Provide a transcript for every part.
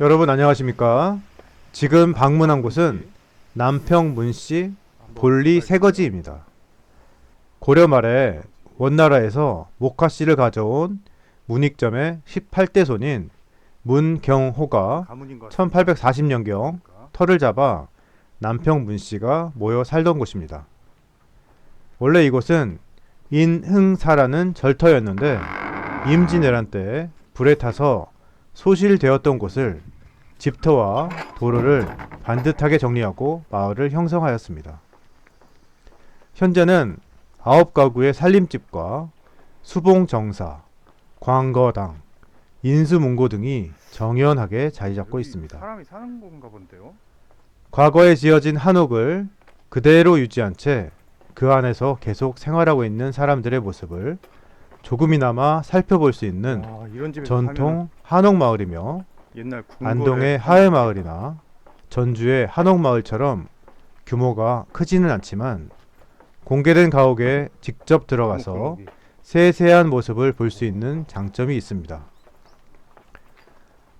여러분 안녕하십니까? 지금 방문한 곳은 남평 문씨 볼리 새거지입니다. 고려 말에 원나라에서 목화씨를 가져온 문익점의 18대 손인 문경호가 가문인 것 1840년경 터를 잡아 남평 문씨가 모여 살던 곳입니다. 원래 이곳은 인흥사라는 절터였는데 임진왜란 때 불에 타서 소실되었던 곳을 집터와 도로를 반듯하게 정리하고 마을을 형성하였습니다. 현재는 아홉 가구의 살림집과 수봉정사, 광거당, 인수문고 등이 정연하게 자리 잡고 있습니다. 사람이 사는 건가 본데요. 과거에 지어진 한옥을 그대로 유지한 채 그 안에서 계속 생활하고 있는 사람들의 모습을 조금이나마 살펴볼 수 있는 아, 이런 집에 전통 한옥 마을이며 옛날 궁궐에 안동의 하회 마을이나 전주의 한옥 마을처럼 규모가 크지는 않지만 공개된 가옥에 직접 들어가서 세세한 모습을 볼 수 있는 장점이 있습니다.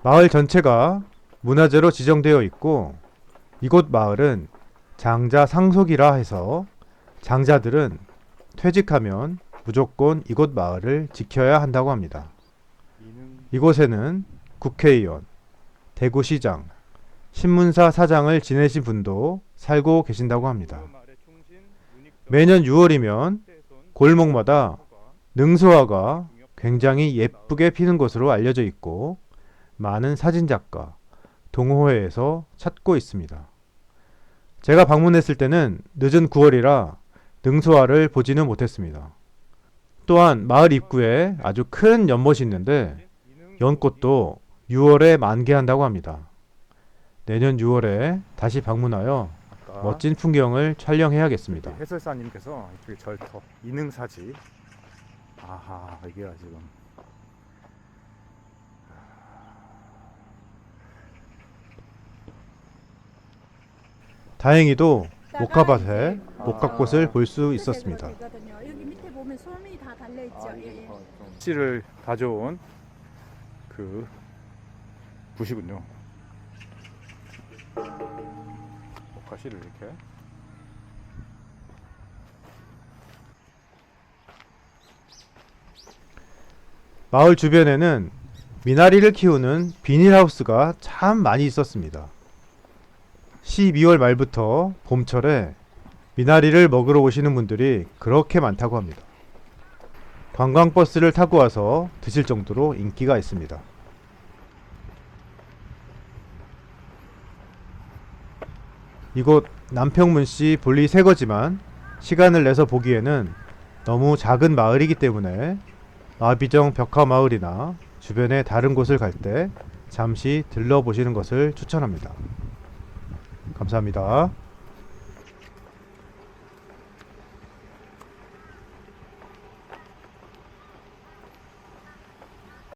마을 전체가 문화재로 지정되어 있고 이곳 마을은 장자 상속이라 해서 장자들은 퇴직하면 무조건 이곳 마을을 지켜야 한다고 합니다. 이곳에는 국회의원, 대구시장, 신문사 사장을 지내신 분도 살고 계신다고 합니다. 매년 6월이면 태손, 골목마다 능소화가 굉장히 예쁘게 피는 곳으로 알려져 있고 많은 사진작가, 동호회에서 찾고 있습니다. 제가 방문했을 때는 늦은 9월이라 능소화를 보지는 못했습니다. 또한 마을 입구에 아주 큰 연못이 있는데 연꽃도 6월에 만개한다고 합니다. 내년 6월에 다시 방문하여 멋진 풍경을 촬영해야겠습니다. 해설사님께서 이쪽에 절터 이능사지. 아하 이게 지금 다행히도 목화밭에 목화꽃을 볼 수 있었습니다. 소문이 다 달려 있죠. 예, 예. 씨를 가져온 그 붓이군요. 목화씨를 이렇게 마을 주변에는 미나리를 키우는 비닐하우스가 참 많이 있었습니다. 12월 말부터 봄철에 미나리를 먹으러 오시는 분들이 그렇게 많다고 합니다. 관광버스를 타고 와서 드실 정도로 인기가 있습니다. 이곳 남평문씨 볼리 새거지만 시간을 내서 보기에는 너무 작은 마을이기 때문에 마비정 벽화마을이나 주변의 다른 곳을 갈 때 잠시 들러보시는 것을 추천합니다. 감사합니다.